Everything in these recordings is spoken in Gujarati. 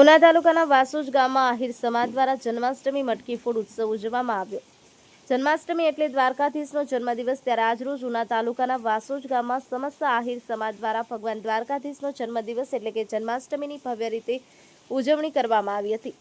ઉના તાલુકાના વાસુજ ગામમાં આહિર સમાજ દ્વારા જન્માષ્ટમી મટકી ફૂડ ઉત્સવ ઉજવવામાં આવ્યો. જન્માષ્ટમી એટલે દ્વારકાધીશનો જન્મદિવસ ત્યારે આજરોજ ઉના તાલુકાના વાસોજ ગામમાં સમસ્ત આહિર સમાજ દ્વારા ભગવાન દ્વારકાધીશનો જન્મદિવસ એટલે કે જન્માષ્ટમીની ભવ્ય રીતે ઉજવણી કરવામાં આવી હતી.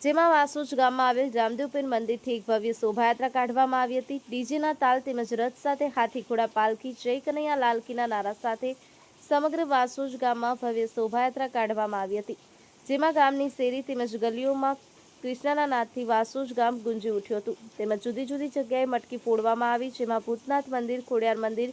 જેમાં વાસુજ ગામમાં આવેલ રામદેવપીર મંદિરથી એક ભવ્ય શોભાયાત્રા કાઢવામાં આવી હતી. ડીજેના તાલ તેમજ રથ સાથે હાથી ઘોડા પાલખી, જય કનૈયા લાલકીના નારા સાથે સમગ્ર વાસુજ ગામમાં ભવ્ય શોભાયાત્રા કાઢવામાં આવી હતી. જેમાં ગામની શેરી તેમજ ગલીઓમાં કૃષ્ણના નાદથી વાસુજ ગામ ગુંજી ઉઠ્યું હતું. તેમજ જુદી જુદી જગ્યાએ મટકી ફોડવામાં આવી, જેમાં ભૂતનાથ મંદિર, ખોડિયાર મંદિર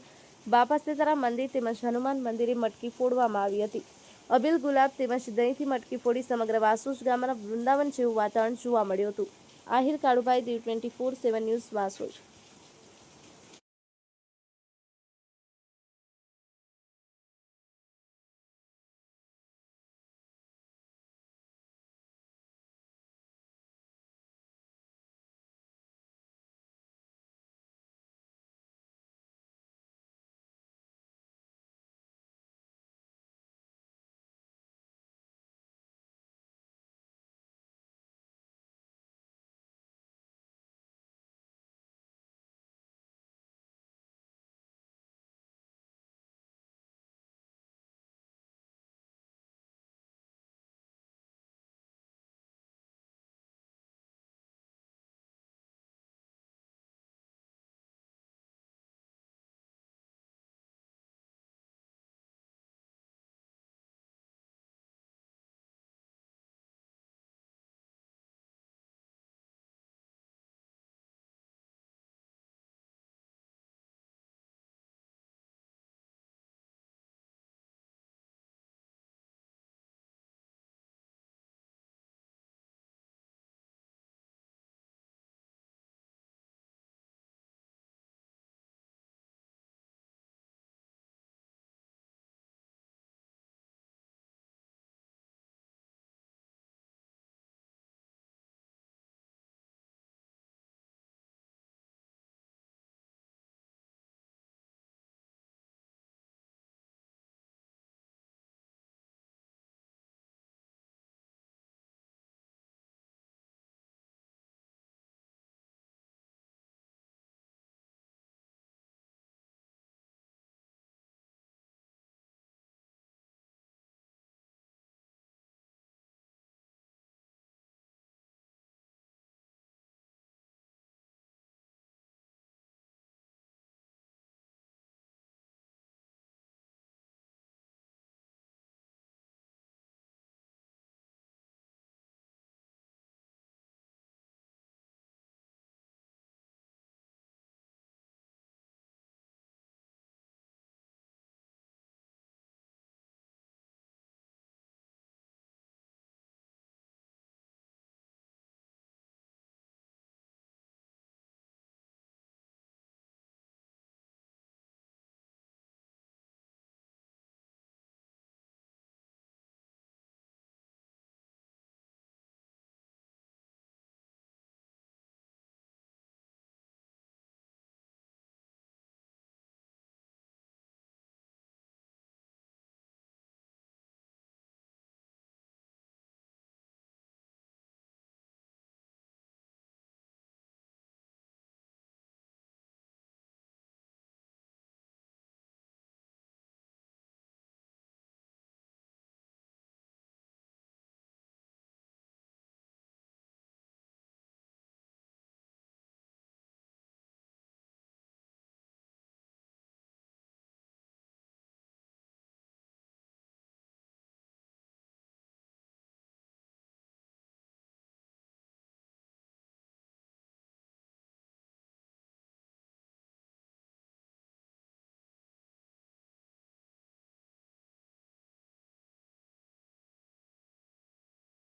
બાપા સીતારામ મંદિર તેમજ હનુમાન મંદિરે મટકી ફોડવામાં આવી હતી. અબિલ ગુલાબ તેમજ દહીંથી મટકી ફોડી સમગ્ર વાસુજ ગામના વૃંદાવન જેવું વાતાવરણ જોવા મળ્યું હતું. Ahir Kalubhai Diu twenty four seven news Vasoj.